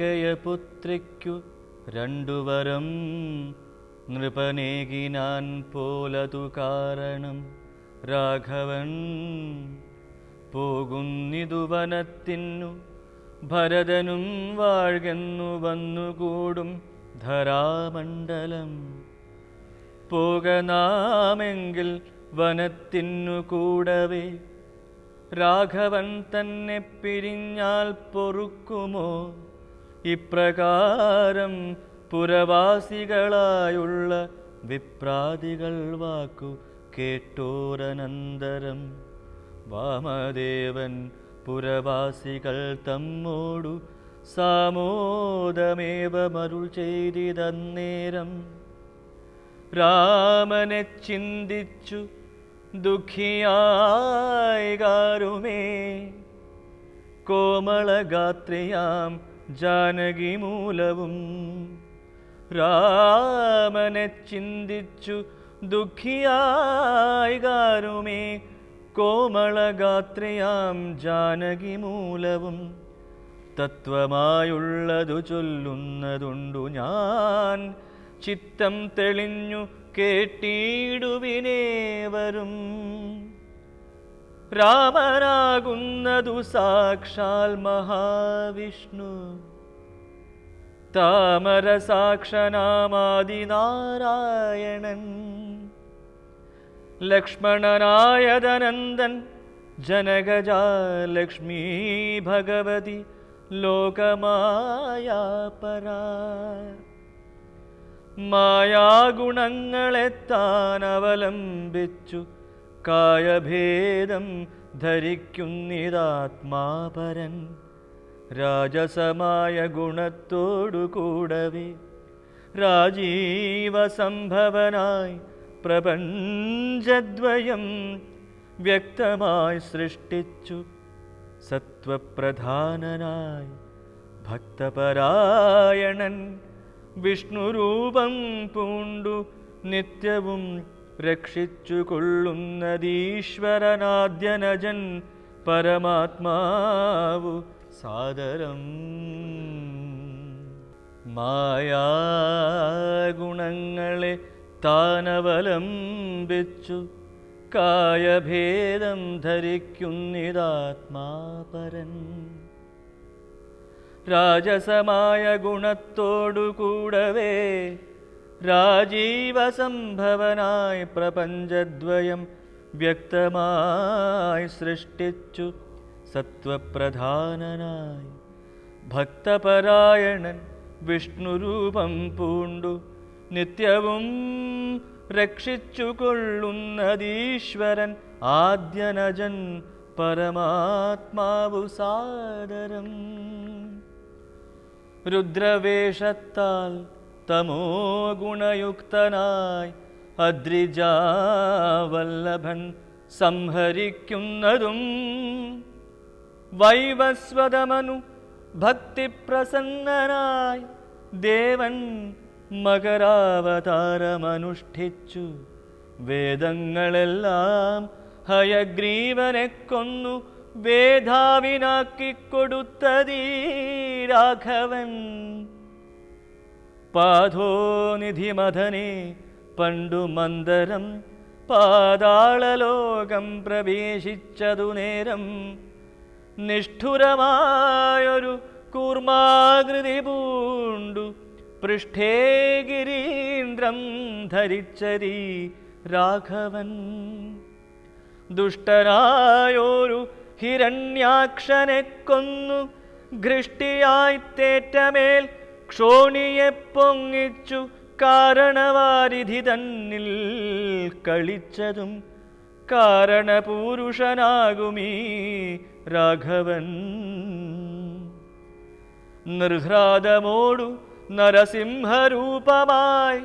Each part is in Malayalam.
കേകയപുത്രിക്കു രണ്ടുവരം നൃപനേകിനാൻ പോലതു കാരണം. രാഘവൻ പോകുന്നിതു വനത്തിന്നു ഭരതനും വാഴ്കെന്നു വന്നുകൂടും ധരാമണ്ഡലം. പോകനാമെങ്കിൽ വനത്തിന്നു കൂടവേ. രാഘവൻ തന്നെ പിരിഞ്ഞാൽ പൊറുക്കുമോ? ഇപ്രകാരം പുരവാസികളായുള്ള വിപ്രാതികൾ വാക്കു കേട്ടോരനന്തരം. വാമദേവൻ പുരവാസികൾ തമ്മോടു സാമോദമേവ മരുൾ ചെയ്തിതന്നേരം. രാമനെ ചിന്തിച്ചു ദുഃഖിയായി കാരുമേ. കോമളഗാത്രിയാം ജാനകി മൂലവും രാമനെ ചിന്തിച്ചു ദുഃഖിയായി കാരുമേ കോമളഗാത്രിയാം ജാനകി മൂലവും. തത്വമായുള്ളതു ചൊല്ലുന്നതുണ്ടു ഞാൻ. ചിത്തം തെളിഞ്ഞു കേട്ടിടുവിനേവരും. രാമനാകുന്നതു സാക്ഷാൽ മഹാവിഷ്ണു താമര സാക്ഷനാമാദിനാരായണൻ ലക്ഷ്മണനായതനന്ദൻ ജനകജാലക്ഷ്മീ ഭഗവതി ലോകമായാപരാ മായാഗുണങ്ങളെ താൻ അവലംബിച്ചു കായഭേദം ധരിക്കുന്നിതാത്മാപരൻ രാജസമായ ഗുണത്തോടു കൂടവേ രാജീവസംഭവനായി പ്രപഞ്ചദ്വയം വ്യക്തമായി സൃഷ്ടിച്ചു സത്വപ്രധാനനായി ഭക്തപരായണൻ വിഷ്ണുരൂപം പൂണ്ടു നിത്യവും രക്ഷിച്ചു കൊള്ളുന്നതീശ്വരനാദ്യനജൻ പരമാത്മാവു സാദരം. മായാഗുണങ്ങളെ താനവലംബിച്ചു കായഭേദം ധരിക്കുന്നിതാത്മാപരൻ. രാജസമായ ഗുണത്തോടു കൂടവേ രാജീവസംഭവനായി പ്രപഞ്ചദ്വയം വ്യക്തമായി സൃഷ്ടിച്ചു സത്വപ്രധാനനായി ഭക്തപരായണൻ വിഷ്ണുരൂപം പൂണ്ടു നിത്യവും രക്ഷിച്ചു കൊള്ളുന്നതീശ്വരൻ ആദ്യനജൻ പരമാത്മാവു സാദരം രുദ്രവേഷത്താൽ തമോ ഗുണയുക്തനായി അദ്രിജാവല്ലഭൻ സംഹരിക്കുന്നതും വൈവസ്വതമനു ഭക്തിപ്രസന്നനായി ദേവൻ മകരാവതാരമനുഷ്ഠിച്ചു. വേദങ്ങളെല്ലാം ഹയഗ്രീവനെ കൊന്നു വേധാവിനാക്കിക്കൊടുത്തതീ രാഘവൻ. പാധോനിധിമഥനെ പണ്ടു മന്ദരം പാതാളലോകം പ്രവേശിച്ചതു നേരം. നിഷ്ഠുരമായൊരു കൂർമാകൃതി പൂണ്ടു പൃഷ്ഠേ ഗിരീന്ദ്രം ധരിച്ചരി രാഘവൻ. ദുഷ്ടനായോരു ഹിരണ്യാക്ഷനെ കൊന്നു ഘൃഷ്ടിയായി തേറ്റമേൽ ക്ഷോണിയെ പൊങ്ങിച്ചു കാരണവാരിധി തന്നിൽ കളിച്ചതും കാരണപൂരുഷനാകുമീ രാഘവൻ. നിർഹ്രാദമോടു നരസിംഹരൂപമായി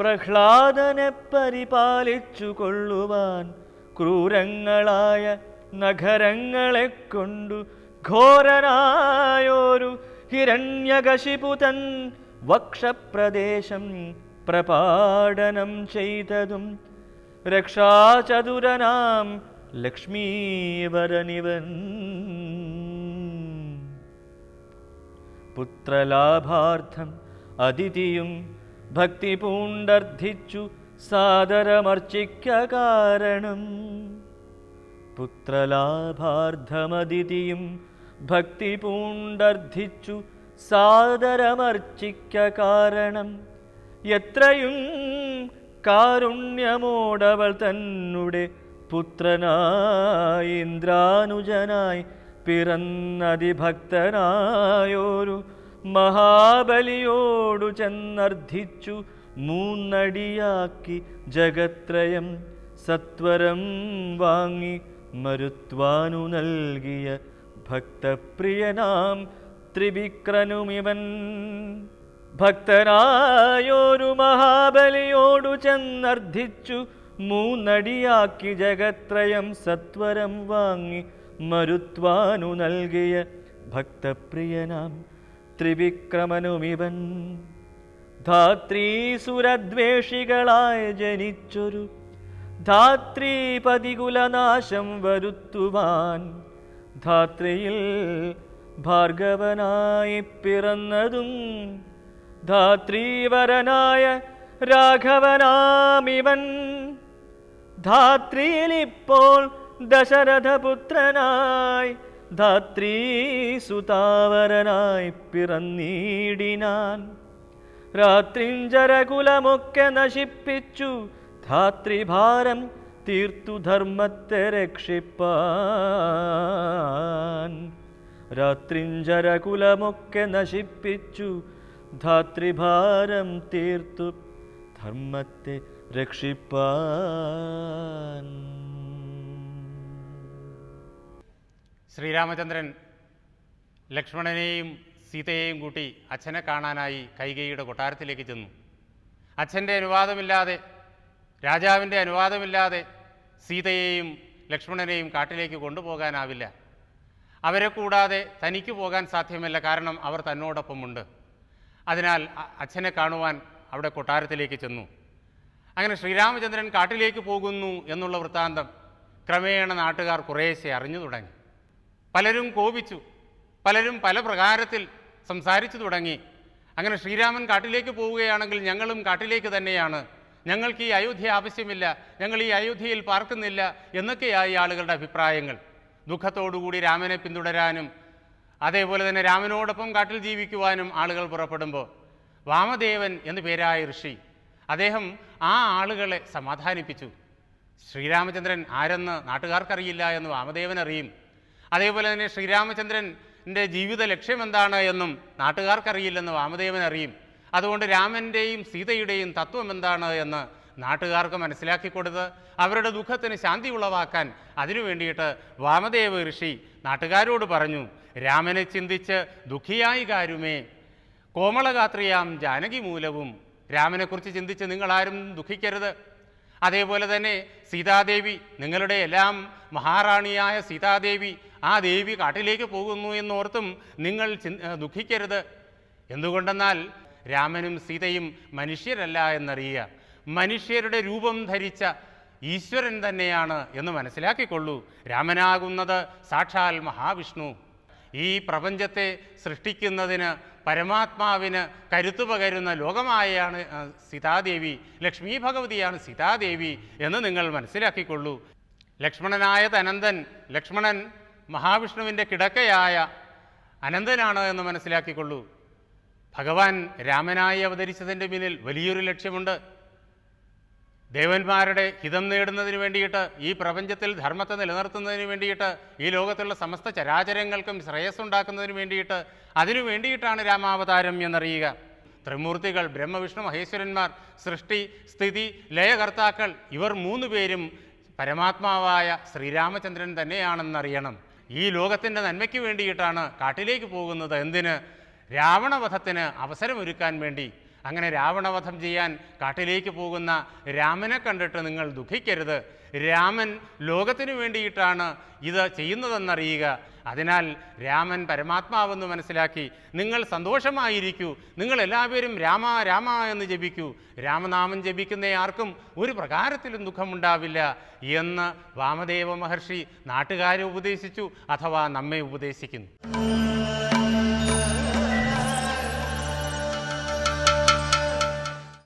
പ്രഹ്ലാദനെ പരിപാലിച്ചു കൊള്ളുവാൻ ക്രൂരങ്ങളായ നഗരങ്ങളെ കൊണ്ടു ഘോരനായൊരു ഹിരണ്യകശിപുതൻ വക്ഷപ്രദേശം പ്രപാടനം ചെയ്തതും രക്ഷാചതുരനാം ലക്ഷ്മീവരനിവൻ. പുത്രലാഭാർത്ഥം അതിഥിയും ഭക്തി പൂണ്ടർദ്ധിച്ചു സാദരമർച്ചിക്ക കാരണം പുത്രലാഭാർത്ഥമതിഥിയും ഭക്തി പൂണ്ടർദ്ധിച്ചു സാദരമർച്ചിക്ക കാരണം. എത്രയും കാരുണ്യമോടവൾ തന്നെ പുത്രനായി ഇന്ദ്രാനുജനായി പിറന്നതിഭക്തനായോരു മഹാബലിയോടു ചെന്നർദ്ധിച്ചു മൂന്നടിയാക്കി ജഗത്രയം. സത്വരം വാങ്ങി മരുത്വാനു നൽകിയ ഭക്തപ്രിയനാം ത്രിവിക്രനുമിവൻ. ഭക്തനായോരു മഹാബലിയോടു ചെന്നർദ്ധിച്ചു മൂന്നടിയാക്കി ജഗത്രയം സത്വരം വാങ്ങി മരുത്വാനു നൽകിയ ഭക്തപ്രിയനാം ത്രിവിക്രമനുമിവൻ. ധാത്രീസുരദ്വേഷികളായ ജനിച്ചൊരു ധാത്രീപതികുലനാശം വരുത്തുവാൻ ധാത്രിയിൽ ഭാർഗവനായി പിറന്നതും ധാത്രീവരനായ രാഘവനാമിവൻ. ധാത്രിയിലിപ്പോൾ ദശരഥപുത്രനായി ധാത്രീ സുതാവരനായി പിറന്നീടിനാൻ. രാത്രിഞ്ചരകുലമൊക്കെ നശിപ്പിച്ചു ധാത്രിഭാരം തീർത്തു ധർമ്മത്തെ രക്ഷിപ്പാൻ. രാത്രിഞ്ചരകുലമൊക്കെ നശിപ്പിച്ചു. ധാത്രിഭാരം തീർത്തു ധർമ്മത്തെ രക്ഷിപ്പാൻ. ശ്രീരാമചന്ദ്രൻ ലക്ഷ്മണനെയും സീതയെയും കൂട്ടി അച്ഛനെ കാണാനായി കൈകൈയുടെ കൊട്ടാരത്തിലേക്ക് ചെന്നു. അച്ഛന്റെ അനുവാദമില്ലാതെ രാജാവിന്റെ അനുവാദമില്ലാതെ സീതയെയും ലക്ഷ്മണനെയും കാട്ടിലേക്ക് കൊണ്ടുപോകാനാവില്ല. അവരെ കൂടാതെ തനിക്ക് പോകാൻ സാധ്യമല്ല കാരണം അവർ തന്നോടൊപ്പമുണ്ട്. അതിനാൽ അച്ഛനെ കാണുവാൻ അവിടെ കൊട്ടാരത്തിലേക്ക് ചെന്നു. അങ്ങനെ ശ്രീരാമചന്ദ്രൻ കാട്ടിലേക്ക് പോകുന്നു എന്നുള്ള വൃത്താന്തം ക്രമേണ നാട്ടുകാർ കുറേശ്ശെ അറിഞ്ഞു തുടങ്ങി. പലരും കോപിച്ചു പലരും പല പ്രകാരത്തിൽ സംസാരിച്ചു തുടങ്ങി. അങ്ങനെ ശ്രീരാമൻ കാട്ടിലേക്ക് പോവുകയാണെങ്കിൽ ഞങ്ങളും കാട്ടിലേക്ക് തന്നെയാണ് ഞങ്ങൾക്ക് ഈ അയോധ്യ ആവശ്യമില്ല ഞങ്ങൾ ഈ അയോധ്യയിൽ പാർക്കുന്നില്ല എന്നൊക്കെയായി ആളുകളുടെ അഭിപ്രായങ്ങൾ. ദുഃഖത്തോടുകൂടി രാമനെ പിന്തുടരാനും അതേപോലെ തന്നെ രാമനോടൊപ്പം കാട്ടിൽ ജീവിക്കുവാനും ആളുകൾ പുറപ്പെടുമ്പോൾ വാമദേവൻ എന്നു പേരായ ഋഷി അദ്ദേഹം ആ ആളുകളെ സമാധാനിപ്പിച്ചു. ശ്രീരാമചന്ദ്രൻ ആരെന്ന് നാട്ടുകാർക്കറിയില്ല എന്ന് വാമദേവൻ അറിയും. അതേപോലെ തന്നെ ശ്രീരാമചന്ദ്രന്റെ ജീവിത ലക്ഷ്യം എന്താണ് എന്നും നാട്ടുകാർക്കറിയില്ലെന്ന് വാമദേവൻ അറിയും. അതുകൊണ്ട് രാമന്റെയും സീതയുടെയും തത്വം എന്താണ് എന്ന് നാട്ടുകാർക്ക് മനസ്സിലാക്കി കൊടുത്ത് അവരുടെ ദുഃഖത്തിന് ശാന്തി ഉളവാക്കാൻ അതിനു വേണ്ടിയിട്ട് വാമദേവ ഋഷി നാട്ടുകാരോട് പറഞ്ഞു രാമനെ ചിന്തിച്ച് ദുഃഖിയായി കാരുമേ. കോമളഗാത്രിയാം ജാനകി മൂലവും രാമനെക്കുറിച്ച് ചിന്തിച്ച് നിങ്ങളാരും ദുഃഖിക്കരുത്. അതേപോലെ തന്നെ സീതാദേവി നിങ്ങളുടെ എല്ലാം മഹാറാണിയായ സീതാദേവി ആ ദേവി കാട്ടിലേക്ക് പോകുന്നു എന്നോർത്തും നിങ്ങൾ ദുഃഖിക്കരുത്. എന്തുകൊണ്ടെന്നാൽ രാമനും സീതയും മനുഷ്യരല്ല എന്നറിയുക. മനുഷ്യരുടെ രൂപം ധരിച്ച ഈശ്വരൻ തന്നെയാണ് എന്ന് മനസ്സിലാക്കിക്കൊള്ളൂ. രാമനാകുന്നത് സാക്ഷാൽ മഹാവിഷ്ണു. ഈ പ്രപഞ്ചത്തെ സൃഷ്ടിക്കുന്നതിന് പരമാത്മാവിന് കരുത്തു പകരുന്ന ലോകമായാണ് സീതാദേവി. ലക്ഷ്മി ഭഗവതിയാണ് സീതാദേവി എന്ന് നിങ്ങൾ മനസ്സിലാക്കിക്കൊള്ളൂ. ലക്ഷ്മണനായ അനന്തൻ ലക്ഷ്മണൻ മഹാവിഷ്ണുവിന്റെ കിടക്കയായ അനന്തനാണ് എന്ന് മനസ്സിലാക്കിക്കൊള്ളൂ. ഭഗവാൻ രാമനായി അവതരിച്ചതിന്റെ പിന്നിൽ വലിയൊരു ലക്ഷ്യമുണ്ട്. ദേവന്മാരുടെ ഹിതം നേടുന്നതിന് വേണ്ടിയിട്ട് ഈ പ്രപഞ്ചത്തിൽ ധർമ്മത്തെ നിലനിർത്തുന്നതിന് വേണ്ടിയിട്ട് ഈ ലോകത്തുള്ള സമസ്ത ചരാചരങ്ങൾക്കും ശ്രേയസ് ഉണ്ടാക്കുന്നതിന് വേണ്ടിയിട്ട് അതിനു വേണ്ടിയിട്ടാണ് രാമാവതാരം എന്നറിയുക. ത്രിമൂർത്തികൾ ബ്രഹ്മവിഷ്ണു മഹേശ്വരന്മാർ സൃഷ്ടി സ്ഥിതി ലയകർത്താക്കൾ ഇവർ മൂന്ന് പേരും പരമാത്മാവായ ശ്രീരാമചന്ദ്രൻ തന്നെയാണെന്നറിയണം. ഈ ലോകത്തിന്റെ നന്മയ്ക്ക് വേണ്ടിയിട്ടാണ് കാട്ടിലേക്ക് പോകുന്നത്. എന്തിന്? രാവണവധത്തിന് അവസരമൊരുക്കാൻ വേണ്ടി അങ്ങനെ രാവണവധം ചെയ്യാൻ കാട്ടിലേക്ക് പോകുന്ന രാമനെ കണ്ടിട്ട് നിങ്ങൾ ദുഃഖിക്കരുത്. രാമൻ ലോകത്തിനു വേണ്ടിയിട്ടാണ് ഇത് ചെയ്യുന്നതെന്നറിയുക. അതിനാൽ രാമൻ പരമാത്മാവെന്ന് മനസ്സിലാക്കി നിങ്ങൾ സന്തോഷമായിരിക്കൂ. നിങ്ങൾ എല്ലാവരും രാമ രാമ എന്ന് ജപിക്കൂ. രാമനാമം ജപിക്കുന്ന ആർക്കും ഒരു പ്രകാരത്തിലും ദുഃഖമുണ്ടാവില്ല എന്ന് വാമദേവ മഹർഷി നാട്ടുകാരെ ഉപദേശിച്ചു അഥവാ നമ്മെ ഉപദേശിക്കുന്നു.